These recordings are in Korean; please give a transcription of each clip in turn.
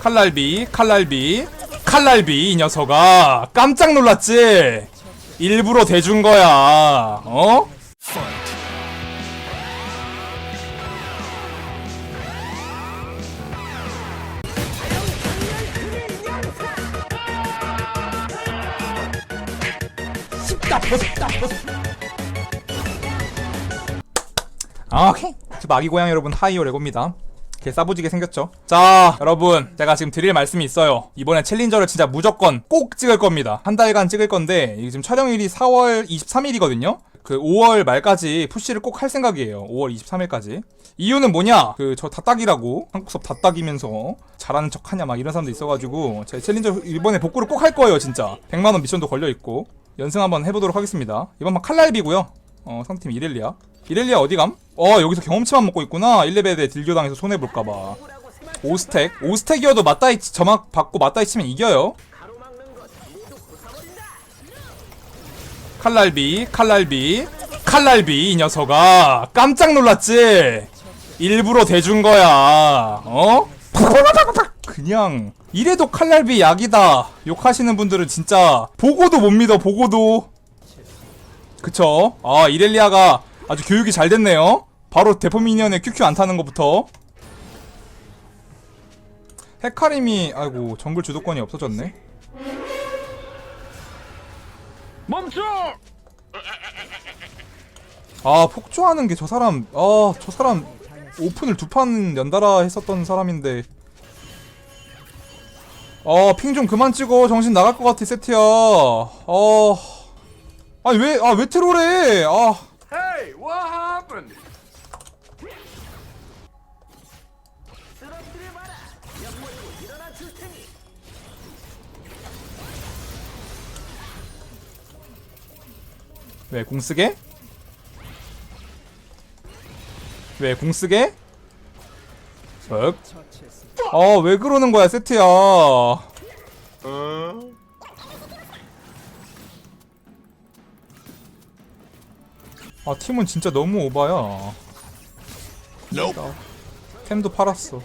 칼날비 칼날비 칼날비 이 녀석아 깜짝 놀랐지 일부러 대준 거야 어? 아, 오케이. 저 마기 고양 여러분 하이오 레고입니다. 개 싸부지게 생겼죠. 자, 여러분, 제가 지금 드릴 말씀이 있어요. 이번에 챌린저를 진짜 무조건 꼭 찍을 겁니다. 한 달간 찍을 건데 지금 촬영일이 4월 23일이거든요. 그 5월 말까지 푸시를 꼭 할 생각이에요. 5월 23일까지. 이유는 뭐냐? 그 저 다딱이라고 한국 수업 다딱이면서 잘하는 척하냐 막 이런 사람도 있어가지고 제 챌린저 이번에 복구를 꼭 할 거예요, 진짜. 100만 원 미션도 걸려 있고 연승 한번 해보도록 하겠습니다. 이번 판 칼날비고요. 어, 상팀 이렐리아. 이렐리아 어디감? 어, 여기서 경험치만 먹고 있구나. 1레벨에 딜교당해서 손해볼까봐. 5스택. 5스택이어도 맞다이, 치- 점막 받고 맞다이 치면 이겨요. 칼날비, 칼날비, 칼날비, 이 녀석아. 깜짝 놀랐지? 일부러 대준 거야. 어? 그냥. 이래도 칼날비 약이다. 욕하시는 분들은 진짜 보고도 못 믿어, 보고도. 그쵸? 아, 이렐리아가 아주 교육이 잘 됐네요. 바로 대포 미니언의 QQ 안 타는 것부터. 헤카림이, 아이고, 정글 주도권이 없어졌네. 멈춰! 아, 폭주하는 게 저 사람, 아, 저 사람 오픈을 두 판 연달아 했었던 사람인데. 아, 핑좀 그만 찍어. 정신 나갈 것 같아, 세트야. 아. 아니, 왜, 아, 왜 트롤해? 아. 왜, 궁 쓰게? 왜, 궁 쓰게? 쓱. 아, 왜 그러는 거야, 세트야. 아, 팀은 진짜 너무 오바야. 템도 팔았어.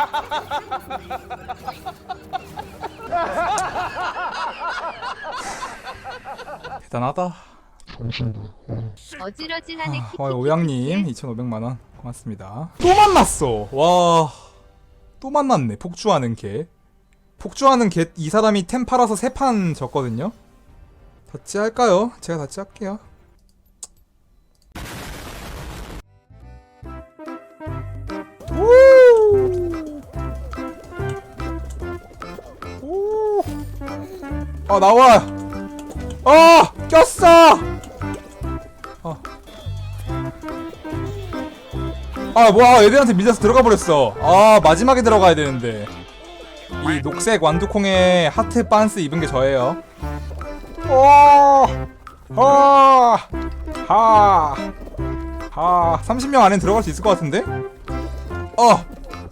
대단하다. 어질어질하네 와, 아, 오양님 2,500만 원 고맙습니다. 또 만났어. 와, 또 만났네. 폭주하는 개. 폭주하는 개, 이 사람이 템 팔아서 세 판 졌거든요. 다치 할까요? 제가 다치 할게요. 아, 나와! 아! 꼈어! 아 뭐야 애들한테 밀려서 들어가 버렸어 아 마지막에 들어가야 되는데 이 녹색 완두콩에 하트 반스 입은 게 저예요 어, 어, 하, 하, 30명 안에 들어갈 수 있을 것 같은데? 어,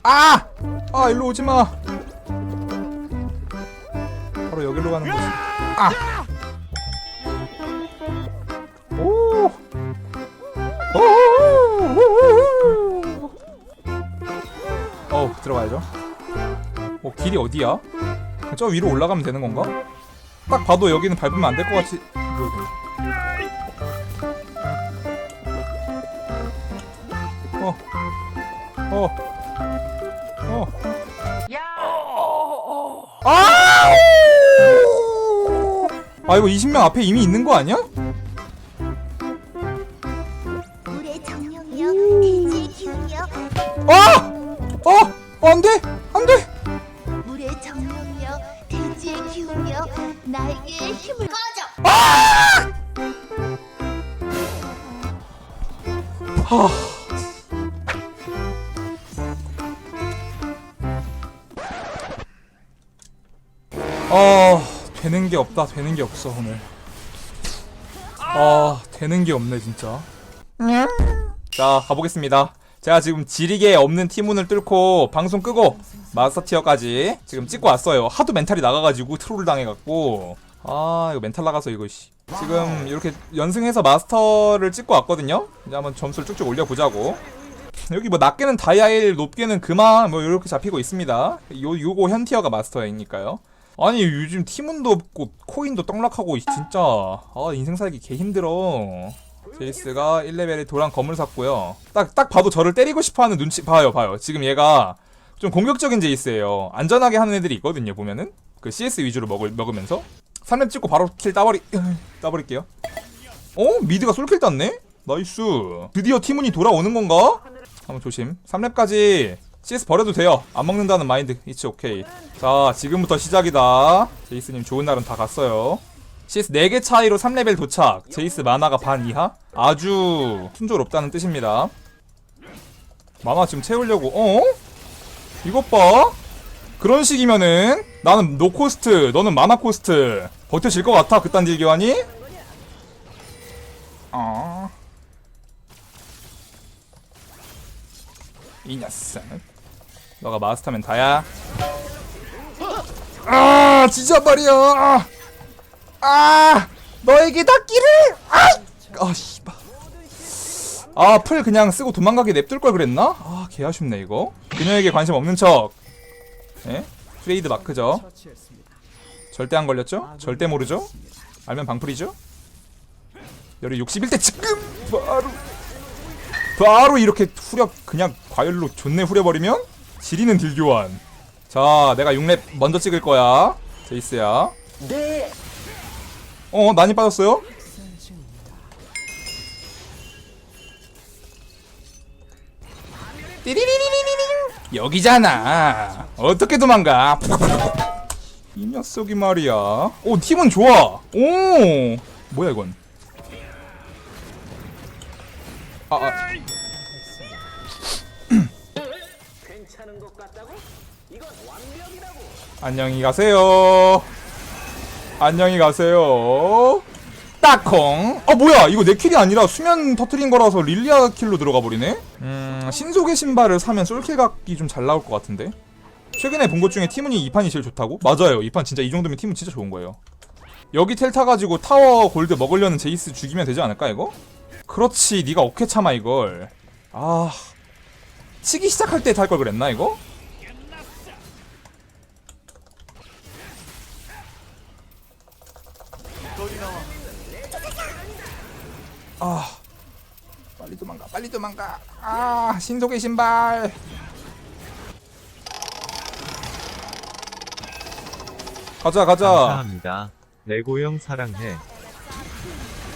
아, 아, 일로 오지 마. 여기로 가는 거지. 아, 오, 오, 어 들어가야죠. 어 길이 어디야? 저 위로 올라가면 되는 건가? 딱 봐도 여기는 밟으면 안 될 것 같이. 이거 20명 앞에 이미 있는 거 아니야? 물의 정령이여 대지의 기운이여 아! 어! 어, 안 돼! 안 돼! 물의 정령이여 대지의 기운이여 나에게 힘을 꺼져 하. 아, 되는 게 없다. 되는 게 없어, 오늘. 아, 되는 게 없네, 진짜. 자, 가보겠습니다. 제가 지금 지리게 없는 팀운을 뚫고 방송 끄고 마스터 티어까지 지금 찍고 왔어요. 하도 멘탈이 나가가지고 트롤 당해갖고 아 이거 멘탈 나가서 이거 씨. 지금 이렇게 연승해서 마스터를 찍고 왔거든요. 이제 한번 점수를 쭉쭉 올려보자고. 여기 뭐 낮게는 다이아일, 높게는 금화 뭐 이렇게 잡히고 있습니다. 요 요거 현 티어가 마스터이니까요. 아니 요즘 팀운도 없고 코인도 떡락하고 진짜 아 인생 살기 개 힘들어. 제이스가 1레벨에 도랑 검을 샀고요. 딱 딱 봐도 저를 때리고 싶어하는 눈치 봐요 봐요. 지금 얘가 좀 공격적인 제이스예요. 안전하게 하는 애들이 있거든요 보면은 그 CS 위주로 먹을 먹으면서 3렙 찍고 바로 킬 따버리 따버릴게요. 어 미드가 솔킬 땄네? 나이스. 드디어 팀운이 돌아오는 건가? 한번 조심. 3렙까지 CS 버려도 돼요. 안 먹는다는 마인드. 이츠 오케이. 자, 지금부터 시작이다. 제이스님 좋은 날은 다 갔어요. CS 4개 차이로 3레벨 도착. 제이스 마나가 반 이하? 아주 순조롭다는 뜻입니다. 마나 지금 채우려고, 어? 이것 봐. 그런 식이면은 나는 노코스트, 너는 마나 코스트. 버텨질 것 같아, 그딴 딜 교환이? 어. 이 녀석. 너가 마스터면 다야. 아, 진짜 말이야. 아, 아 너에게 닿기를. 아, 아, 씨발. 아, 풀 그냥 쓰고 도망가게 냅둘 걸 그랬나? 아, 개 아쉽네 이거. 그녀에게 관심 없는 척. 예? 트레이드 마크죠. 절대 안 걸렸죠? 절대 모르죠? 알면 방풀이죠? 열이 61대 지금 바로 바로 이렇게 후려 그냥 과열로 존내 후려버리면 지리는 딜교환. 자 내가 6렙 먼저 찍을 거야. 제이스야. 네. 어, 많이 빠졌어요? 여기잖아. 어떻게 도망가? 이 녀석이 말이야. 오 팀은 좋아. 오 뭐야 이건? 아, 아. 안녕히 가세요. 안녕히 가세요. 딱콩. 아 뭐야 이거 내 킬이 아니라 수면 터트린 거라서 릴리아 킬로 들어가 버리네. 음 신속의 신발을 사면 솔킬 각이 좀 잘 나올 것 같은데. 최근에 본 것 중에 티문이 이 판이 제일 좋다고? 맞아요. 이 판 진짜 이 정도면 티문 진짜 좋은 거예요. 여기 텔 타가지고 타워 골드 먹으려는 제이스 죽이면 되지 않을까 이거? 그렇지 네가 어떻게 참아 이걸 아 치기 시작할 때 탈 걸 그랬나 이거? 아 빨리 도망가 빨리 도망가 아 신속의 신발 가자 가자 감사합니다. 레고형 사랑해.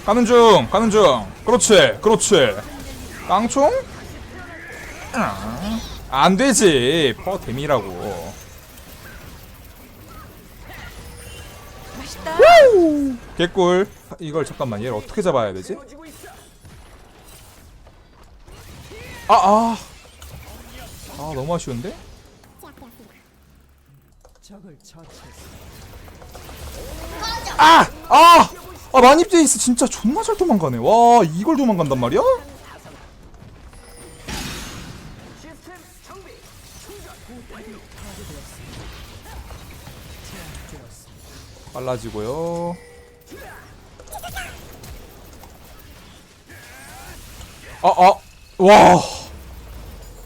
가는 중, 가는 중. 그렇지, 그렇지. 깡총? 아, 안 되지. 퍼 데미라고. 개꿀. 이걸 잠깐만, 얘를 어떻게 잡아야 되지? 아, 아. 아, 너무 아쉬운데? 아! 아! 아, 만입 제이스 진짜 존나 잘 도망가네. 와, 이걸 도망간단 말이야? 빨라지고요. 아, 아, 와.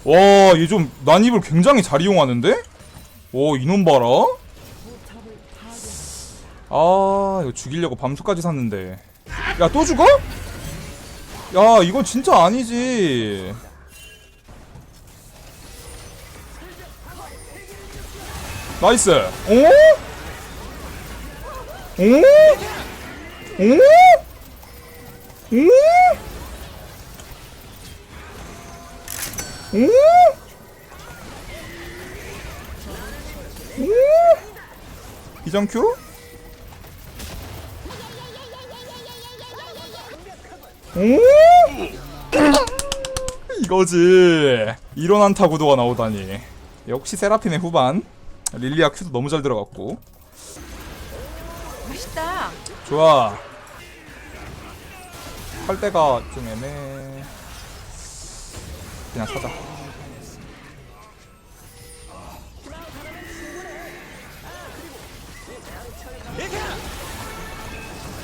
와, 얘 좀 난입을 굉장히 잘 이용하는데? 오, 이놈 봐라. 아, 이거 죽이려고 밤수까지 샀는데. 야, 또 죽어? 야, 이건 진짜 아니지. 나이스. 오? 오? 오? 오? 오? 오? 이정 큐? 오? 이거지. 이런 안타 구도가 나오다니. 역시 세라핀의 후반. 릴리아 큐도 너무 잘 들어갔고. 맛있다. 좋아. 할 때가 좀 애매. 그냥 사자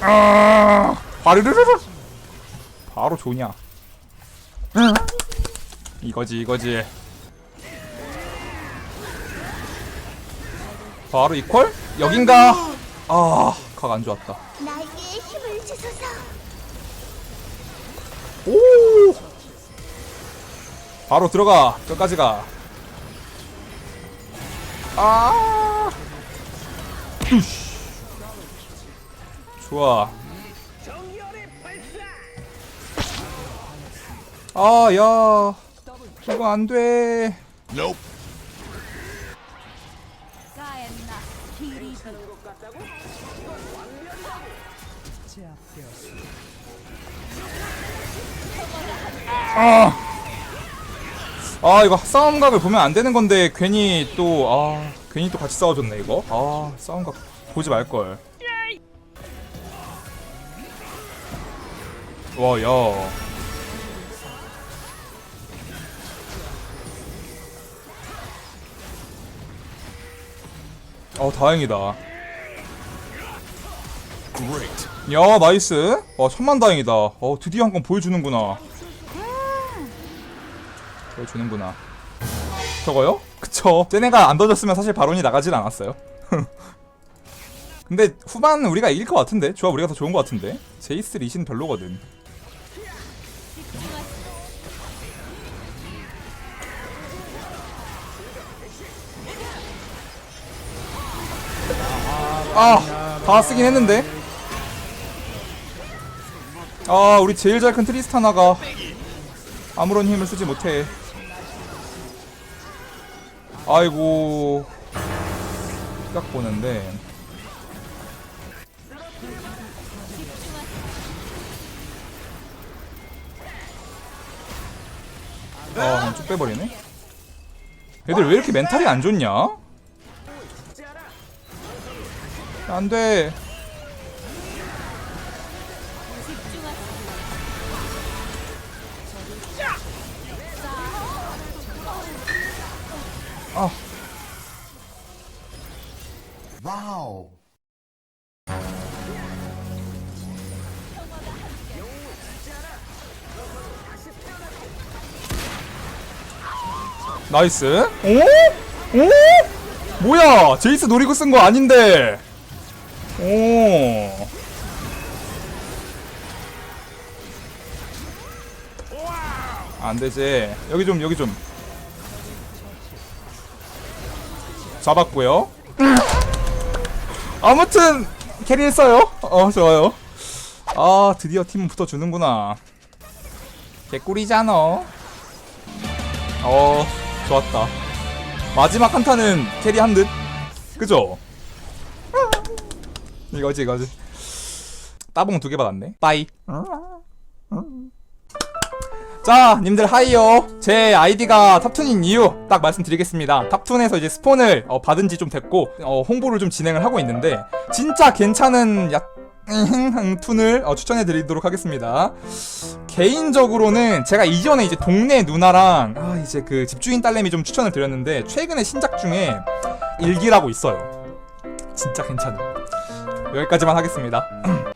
아 바르르르르 바로 좋냐 이거지 이거지 바로 이퀄? 여긴가? 아, 각안 좋았다. 나에게 힘을 주소서. 오! 바로 들어가. 끝까지 가. 아! 으쉬. 좋아. 아, 야. 이거 안 돼. 가 아. 이거 싸움각을 보면 안 되는 건데 괜히 또 아 괜히 또 같이 싸워줬네 이거. 아 싸움각 보지 말 걸. 와 야. 어 다행이다. 야 나이스. 와 천만 다행이다. 어 드디어 한 건 보여주는구나 보여주는구나. 저거요? 그쵸. 쟤네가 안 던졌으면 사실 바론이 나가진 않았어요. 근데 후반 우리가 이길 것 같은데? 조합 우리가 더 좋은 것 같은데? 제이스 리신 별로거든. 아 다 쓰긴 했는데? 아 우리 제일 잘 큰 트리스타나가 아무런 힘을 쓰지 못해 아이고. 딱 보는데. 아 쭉 빼버리네? 애들 왜 이렇게 멘탈이 안 좋냐? 안돼 아 나이스. 오? 오? 뭐야? 제이스 노리고 쓴 거 아닌데. 오. 안 되지. 여기 좀 여기 좀. 잡았고요. 아무튼 캐리했어요. 어 좋아요. 아 드디어 팀 붙어주는구나. 개꿀이잖아. 어 좋았다 마지막 한타는 캐리한 듯 그죠? 이거지 이거지 따봉 두 개 받았네 빠이 자 님들 하이요 제 아이디가 탑툰인 이유 딱 말씀드리겠습니다 탑툰에서 이제 스폰을 어, 받은 지 좀 됐고 어, 홍보를 좀 진행을 하고 있는데 진짜 괜찮은 야 툰을 어, 추천해 드리도록 하겠습니다 개인적으로는 제가 이전에 이제 동네 누나랑 아 이제 그 집주인 딸내미 좀 추천을 드렸는데 최근에 신작 중에 일기라고 있어요. 진짜 괜찮음. 여기까지만 하겠습니다.